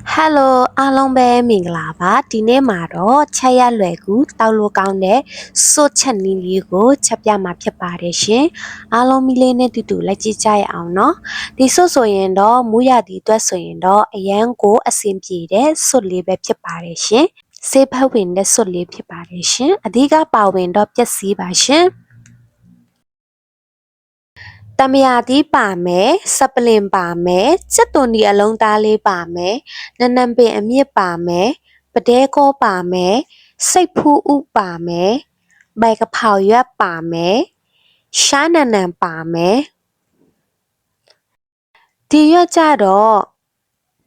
။ Hello အားလုံးပဲမင်္ဂလာပါ။ဒီနေ့မှာတော့ချက်ရလွယ်ကူတောက်လိုကောင်းတဲ့စို့ချက်နည်းလေးကိုချက်ပြမှာဖြစ်ပါတယ်ရှင်။အားလုံးမိလေးနဲ့တူတူလိုက်ကြည့်ကြရအောင်နော်။ဒီစို့ဆိုရင်တော့မူရသည့်အတွက်ဆိုရင်တော့အရန်ကိုအဆင်ပြေတဲ့စို့လေးပဲဖြစ်ပါတယ်ရှင်။စေဖက်ဝင်တဲ့စွတ်လေးဖြစ်ပါတယ်ရှင်အဓိကပါဝင်တော့ပျက်စီးပါရှင် တမယာတီးပါမယ်စပလင်ပါမယ်စက်သွန်ဒီအလုံးသားလေးပါမယ်နနံပင်အမြင့်ပါမယ်ပဒဲကောပါမယ်စိတ်ဖူးဥပါမယ်ဘိုက်ကဖောက်ရွက်ပါမယ်ရှားနံနံပါမယ်ဒီရွက်ကြတော့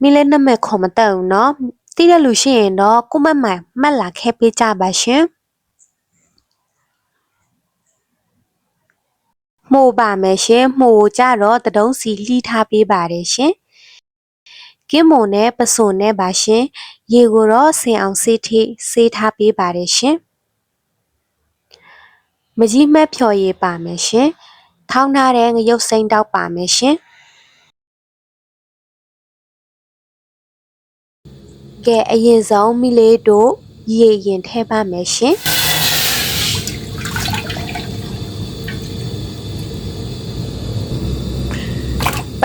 မိလေးနမက်ခေါ်မတက်ဘူးเนาะတိတဲ့လူရှိရင်တော့ကိုမတ်မိုင်မှတ်လာခဲ့ပေးကြပါရှင် မှုပါမယ်ရှင်မှုကြတော့တတုံးစီလှီးထားပေးပါတယ်ရှင်ကင်းမုံနဲ့ပစုံနဲ့ပါရှင်ရေကိုတော့ဆင်အောင်ဆေးထိဆေးထားပေးပါတယ်ရှင်မကြီးမက်ဖြော်ရည်ပါမယ်ရှင်ထောင်းထားတဲ့ငရုတ်စိမ့်တောက်ပါမယ်ရှင်ကဲအရင်ဆုံးမိလေးတို့ရေရင်ထဲပါမယ်ရှင်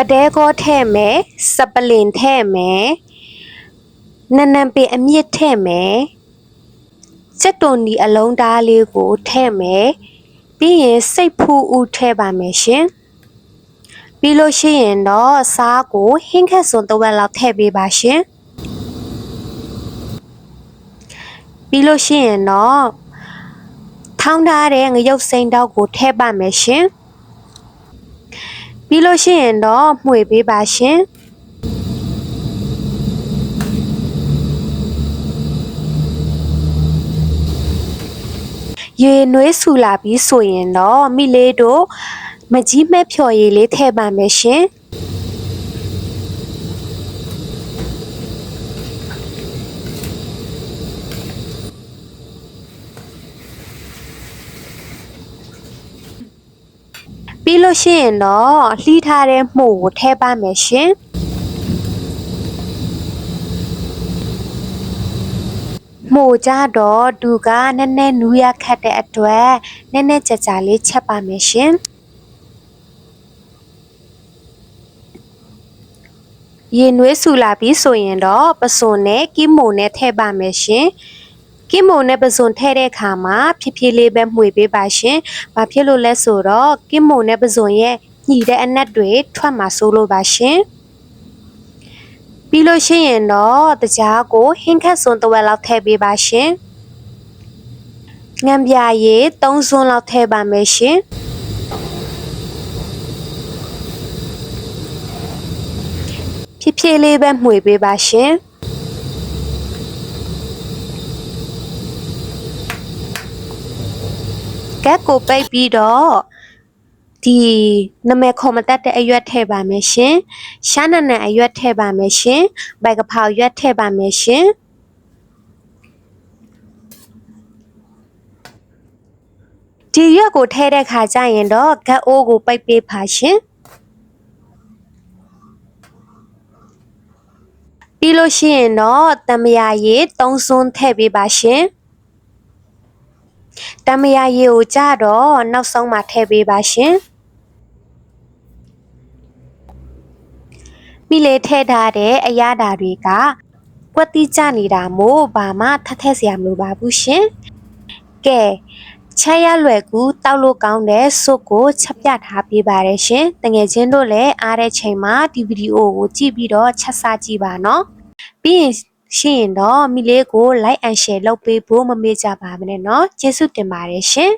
ပတဲကောထဲ့မယ်စပလင်ထဲ့မယ်နနံပေအမြင့်ထဲ့မယ်စက်တုန်ဒီအလုံးသားလေးကိုထဲ့မယ်ပြီးရင်စိတ်ဖူးဦးထဲ့ပါမယ်ရှင်ပြီးလို့ရှိရင်တော့စားကိုဟင်းခက်စွန်တစ်ဝက်လောက်ထည့်ပေးပါရှင်ပြီးလို့ရှိရင်တော့ထောင်းထားတဲ့ငရုတ်စိမ့်တောက်ကိုထည့်ပါမယ်ရှင် ပြီးလို့ရှိရင်တော့မှွေပေးပါရှင်ရေနွေးဆူလာပြီးဆိုရင်တော့မိလေးတို့မကြီးမဲ့ဖြော်ရည်လေးထည့်ပါမယ်ရှင် ပြီးလို့ရှိရင်တော့လှီးထားတဲ့မှုကိုထည့်ပါမယ်ရှင်မိုကြတော့သူကနည်းနည်းနူးရခတ်တဲ့အတွက်နည်းနည်းကြကြလေးချက်ပါမယ်ရှင်ရေနွေးဆူလာပြီးဆိုရင်တော့ပစွန်နဲ့ကီမိုနဲ့ထည့်ပါမယ်ရှင် ကီမိုနဲ့ပစွန်ထည့်တဲ့အခါမှာဖြည်းဖြည်းလေးပဲမှွေပေးပါရှင်။ဘာဖြစ်လို့လဲဆိုတော့ကီမိုနဲ့ပစွန်ရဲ့ညှိတဲ့အနက်တွေထွက်မှာစိုးလို့ပါရှင်။ပြီးလို့ရှိရင်တော့တကြားကိုဟင်းခတ်စွန်တစ်ဝက်လောက်ထည့်ပေးပါရှင်။ငံပြရည်၃စွန်းလောက်ထည့်ပါမယ်ရှင်။ဖြည်းဖြည်းလေးပဲမှွေပေးပါရှင်။ ကက်ကိုပိတ်ပြီးတော့ဒီနမဲခေါ်မတက်တဲ့အရွက်ထည့်ပါမယ်ရှင်ရှားနနံအရွက်ထည့်ပါမယ်ရှင်ဘိုက်ကဖောက်ရွက်ထည့်ပါမယ်ရှင်ဒီရွက်ကိုထည့်တဲ့ခါကျရင်တော့ဂတ်အိုးကိုပိတ်ပေးပါရှင်ပြီးလို့ရှိရင်တော့တမယာရည်၃စွန်းထည့်ပေးပါရှင် တမယာရည်ကိုကြတော့နောက်ဆုံးမှထည့်ပေးပါရှင်မိလေထဲထားတဲ့အရာဓာတွေကကွက်တိကျနေတာမို့ဘာမှထထက်စရာမလိုပါဘူးရှင်။ကဲချက်ရလွယ်ကူတောက်လို့ကောင်းတဲ့စုပ်ကိုချက်ပြထားပေးပါရရှင်။တငယ်ချင်းတို့လည်းအားတဲ့ချိန်မှာဒီဗီဒီယိုကိုကြည့်ပြီးတော့ချက်စားကြည့်ပါနော်။ပြီးရင် ရှိရင်တော့မိလေးကို like and share လုပ်ပေးဖို့မမေ့ကြပါနဲ့နော်ကျေးဇူးတင်ပါတယ်ရှင်